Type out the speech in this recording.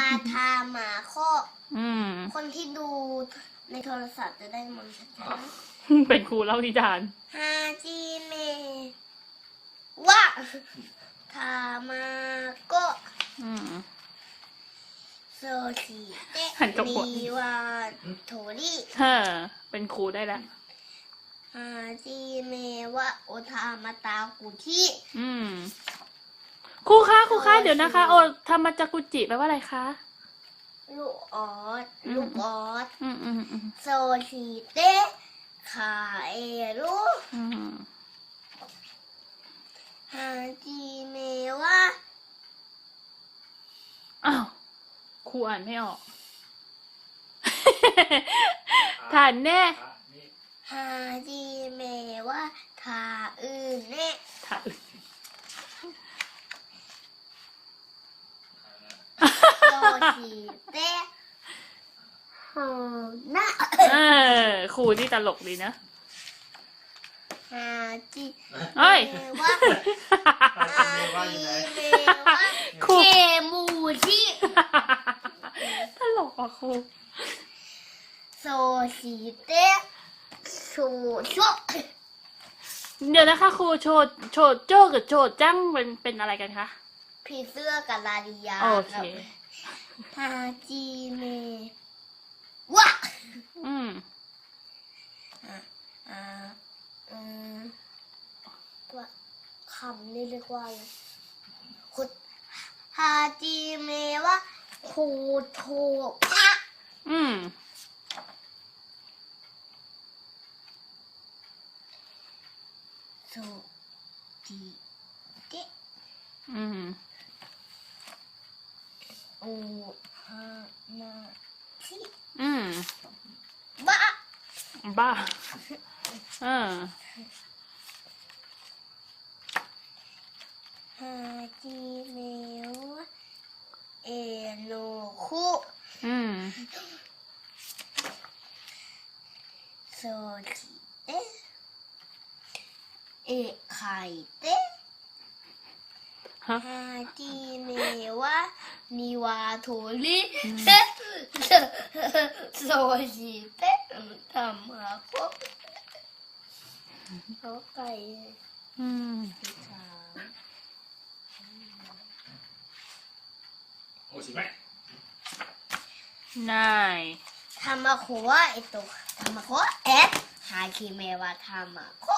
าทามาโคอืม คนที่ดูในโทรศัพท์จะได้มองชัดเป็นครูเล่านิทาน ๆฮาจิเมว่าทามาโกอืม โซชิเตะหันกลับหัวนิวาโทริเฮ้อเป็นครูได้แล้วฮาจิเมวะโอทามาตากุชิอืมค รูคะครูคะเดี๋ยวนะคะ โอทามาจากุจิแปลว่าอะไรคะ ลูกออสอืมลูกออสอืมอืมอืมโซชิเตะขาเอรุอืมฮาจิเมวะอ้าวครูอ่านไม่ออก ฐานแน่ฮาจิเมวะทาอืนเนะ ฐาน โซชิเตะโฮนะเออครูนี่ตลกดีนะฮาจิเฮ้ยเมวะฮาจิเมวะครูเคมูชิตลกอะครูโซชิเตะชูโชเดี๋ยวนะคะครูโชดโชดโจ้กับโชดจังเป็นเป็นอะไรกันคะผีเสื้อกับลาดิยาโอเค ฮาจิเมวะอืมอ่าอืมว่าคำนี่เรียกว่าอะไรคุฮาจิเมวะคูโทพะอืมโซจิเตะอืม โอฮานาชิอืมบะบ้าเออฮาจิเมวะเอโนคุ อืมโซจิเตะเอะไข่เตะฮะฮาจิเมวะนิวาโทริโซ